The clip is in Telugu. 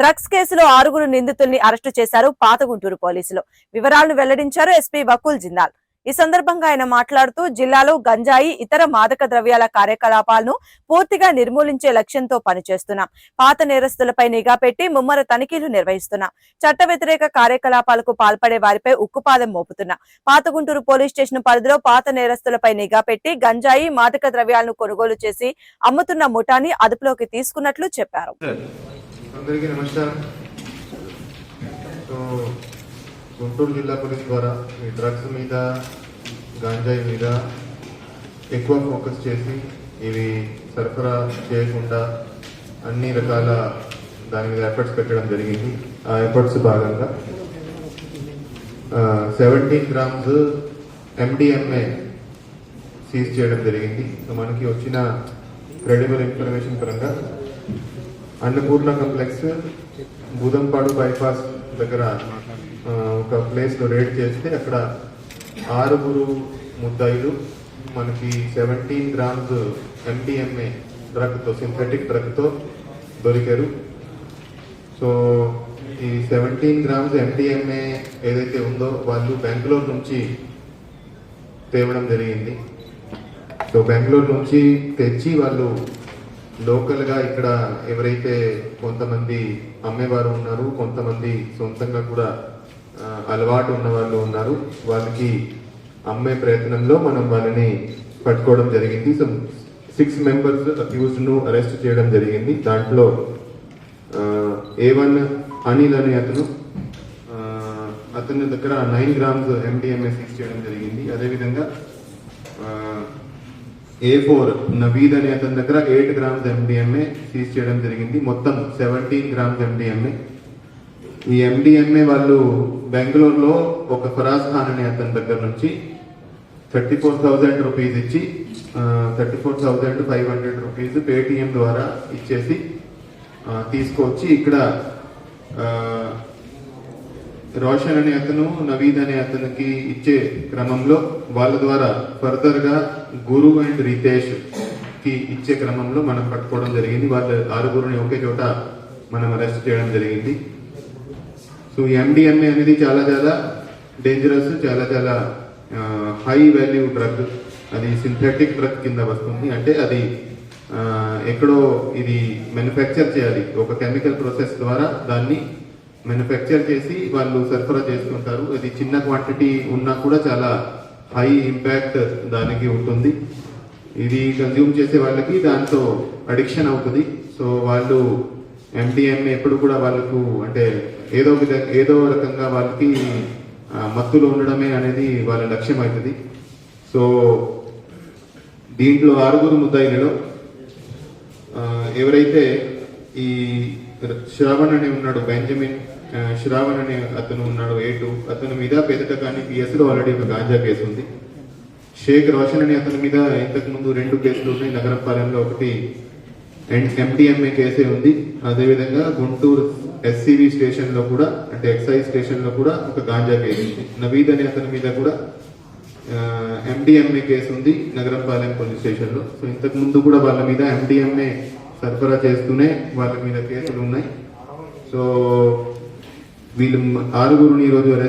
డ్రగ్స్ కేసులో ఆరుగురు నిందితుల్ని అరెస్టు చేశారు పాతగుంటూరు పోలీసులు. వివరాలను వెల్లడించారు ఎస్పీ వకుల్ జిందాల్. ఈ సందర్భంగా ఆయన మాట్లాడుతూ జిల్లాలో గంజాయి ఇతర మాదక ద్రవ్యాల కార్యకలాపాలను పూర్తిగా నిర్మూలించే లక్ష్యంతో పనిచేస్తున్నాం. పాత నేరస్తులపై నిఘా పెట్టి ముమ్మర తనిఖీలు నిర్వహిస్తున్నాం. చట్ట వ్యతిరేక కార్యకలాపాలకు పాల్పడే వారిపై ఉక్కుపాదం మోపుతున్నాం. పాతగుంటూరు పోలీస్ స్టేషన్ పరిధిలో పాత నేరస్తులపై నిఘా పెట్టి గంజాయి మాదక ద్రవ్యాలను కొనుగోలు చేసి అమ్ముతున్న ముఠాని అదుపులోకి తీసుకున్నట్లు చెప్పారు. అందరికీ నమస్కారం. సో గుంటూరు జిల్లా పోలీస్ ద్వారా ఈ డ్రగ్స్ మీద గాంజాయి మీద ఎక్కువ ఫోకస్ చేసి ఇవి సరఫరా చేయకుండా అన్ని రకాల దాని మీద ఎఫర్ట్స్ పెట్టడం జరిగింది. ఆ ఎఫర్ట్స్ భాగంగా సెవెంటీన్ గ్రామ్స్ ఎండిఎంఏ సీజ్ చేయడం జరిగింది. సో మనకి వచ్చిన క్రెడిబుల్ ఇన్ఫర్మేషన్ పరంగా అన్నపూర్ణ కంప్లెక్స్ బూదంపాడు బైపాస్ దగ్గర ఒక ప్లేస్లో రేట్ రేడ్ చేస్తే అక్కడ ఆరుగురు ముద్దాయిలు మనకి సెవెంటీన్ గ్రామ్స్ ఎండిఎంఏ డ్రగ్తో సింథటిక్ డ్రగ్తో దొరికారు. సో ఈ సెవెంటీన్ గ్రామ్స్ ఎండిఎంఏ ఏదైతే ఉందో వాళ్ళు బెంగళూరు నుంచి తేవడం జరిగింది. సో బెంగళూరు నుంచి తెచ్చి వాళ్ళు లోకల్గా ఇక్కడ ఎవరైతే కొంతమంది అమ్మేవారు ఉన్నారు కొంతమంది సొంతంగా కూడా అలవాటు ఉన్న వాళ్ళు ఉన్నారు వాళ్ళకి అమ్మే ప్రయత్నంలో మనం వాళ్ళని పట్టుకోవడం జరిగింది. సో సిక్స్ మెంబర్స్ అక్యూజ్డ్ను అరెస్ట్ చేయడం జరిగింది. దాంట్లో ఏ వన్ అనిల్ అనే అతను అతని దగ్గర నైన్ గ్రామ్స్ ఎండిఎంఏ సీజ్ చేయడం జరిగింది. అదేవిధంగా ఏ ఫోర్ నవీద్ అనే అతని దగ్గర ఎయిట్ గ్రామ్స్ ఎండిఎంఏ సీజ్ చేయడం జరిగింది. మొత్తం సెవెంటీన్ గ్రామ్స్ ఎండిఎంఏ ఈ ఎండిఎంఏ వాళ్ళు బెంగళూరులో ఒక ఫరాజ్ ఖాన్ అనే అతని దగ్గర నుంచి థర్టీ ఫోర్ థౌజండ్ రూపీస్ ఇచ్చి thirty four thousand five hundred rupees Paytm ద్వారా ఇచ్చేసి తీసుకొచ్చి ఇక్కడ రోషన్ అనే అతను నవీద్ అనే అతనికి ఇచ్చే క్రమంలో వాళ్ళ ద్వారా ఫర్దర్గా గురు అండ్ రితేష్కి ఇచ్చే క్రమంలో మనం పట్టుకోవడం జరిగింది. వాళ్ళ ఆరుగురిని ఒకే చోట మనం అరెస్ట్ చేయడం జరిగింది. సో ఎండిఎంఏ అనేది చాలా చాలా డేంజరస్ చాలా చాలా హై వాల్యూ డ్రగ్ అది సింథటిక్ డ్రగ్ కింద వస్తుంది. అంటే అది ఎక్కడో ఇది మ్యానుఫ్యాక్చర్ చేయాలి. ఒక కెమికల్ ప్రాసెస్ ద్వారా దాన్ని మ్యానుఫ్యాక్చర్ చేసి వాళ్ళు సరఫరా చేసుకుంటారు. ఇది చిన్న క్వాంటిటీ ఉన్నా కూడా చాలా హై ఇంపాక్ట్ దానికి ఉంటుంది. ఇది కన్జ్యూమ్ చేసే వాళ్ళకి దాంతో అడిక్షన్ అవుతుంది. సో వాళ్ళు ఎండిఎంఏ ఎప్పుడు కూడా వాళ్ళకు అంటే ఏదో విధ ఏదో రకంగా వాళ్ళకి మత్తులో ఉండడమే అనేది వాళ్ళ లక్ష్యం అవుతుంది. సో దీంట్లో ఆరుగురు ముద్దాయిలలో ఎవరైతే ఈ శ్రావణ్ అని ఉన్నాడు బెంజమిన్ శ్రావణ్ అనే అతను ఉన్నాడు ఏటు. అతని మీద పెదట కానీ పిఎస్లో ఆల్రెడీ ఒక గాంజా కేసు ఉంది. షేక్ రోషన్ అనే అతని మీద ఇంతకు ముందు రెండు కేసులు ఉన్నాయి. నగరపాలెంలో ఒకటి ఎంటీఎంఏ కేసే ఉంది. అదేవిధంగా గుంటూరు ఎస్సీవి స్టేషన్లో కూడా అంటే ఎక్సైజ్ స్టేషన్లో కూడా ఒక గాంజా కేసు ఉంది. నవీద్ అనే అతని మీద కూడా ఎండిఎంఏ కేసు ఉంది నగరంపాలెం పోలీస్ స్టేషన్లో సో ఇంతకు ముందు కూడా వాళ్ళ మీద ఎండిఎంఏ సరఫరా చేస్తూనే వాళ్ళ మీద కేసులు ఉన్నాయి. సో వీళ్ళు ఆరుగురుని ఈరోజు అరెస్ట్